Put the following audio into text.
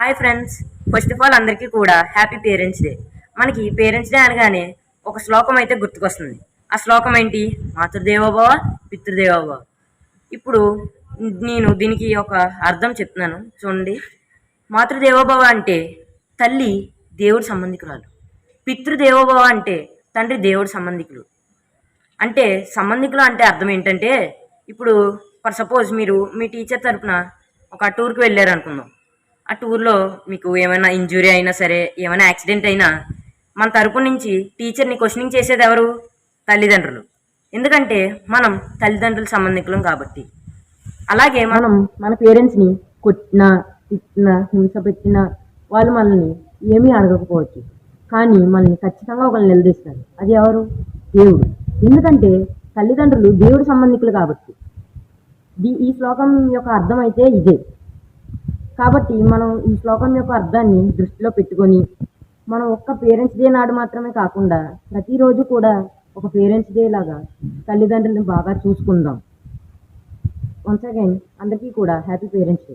Hi friends first of all అందరికీ కూడా happy parents day మనకి పేరెంట్స్ డే అనగానే ఒక శ్లోకం అయితే గుర్తుకొస్తుంది. ఆ శ్లోకం ఏంటి? మాతృదేవోభవ పితృదేవోభవ. ఇప్పుడు నేను దీనికి ఒక అర్థం చెప్తున్నాను. చూడండి. మాతృదేవోభవ అంటే తల్లి దేవుడి సంబంధికురాలు. పితృదేవోభవ అంటే తండ్రి దేవుడి సంబంధికులు. అంటే సంబంధికులు అంటే అర్థం ఏంటంటే ఇప్పుడు ఫర్ సపోజ్ మీరు మీ టీచర్ తరపున ఒక టూర్కి వెళ్ళారు అనుకుందాం ఆ టూర్లో మీకు ఏమైనా ఇంజురీ అయినా సరే ఏమైనా యాక్సిడెంట్ అయినా మన తరపు నుంచి టీచర్ని క్వశ్చనింగ్ చేసేది ఎవరు? తల్లిదండ్రులు. ఎందుకంటే మనం తల్లిదండ్రుల సంబంధికులం కాబట్టి. అలాగే మనం మన పేరెంట్స్ని కొట్టినా తిట్టినా హింస పెట్టినా వాళ్ళు మనల్ని ఏమీ అడగకపోవచ్చు. కానీ మనల్ని ఖచ్చితంగా ఒకరు నిలదీస్తారు. అది ఎవరు? దేవుడు. ఎందుకంటే తల్లిదండ్రులు దేవుడు సంబంధికులు కాబట్టి. ఈ శ్లోకం యొక్క అర్థం అయితే ఇదే. కాబట్టి మనం ఈ శ్లోకం యొక్క అర్థాన్ని దృష్టిలో పెట్టుకొని మనం ఒక్క పేరెంట్స్ డే నాడు మాత్రమే కాకుండా ప్రతిరోజు కూడా ఒక పేరెంట్స్ డే లాగా తల్లిదండ్రులను బాగా చూసుకుందాం. వన్స్ అగైన్ అందరికీ కూడా హ్యాపీ పేరెంట్స్ డే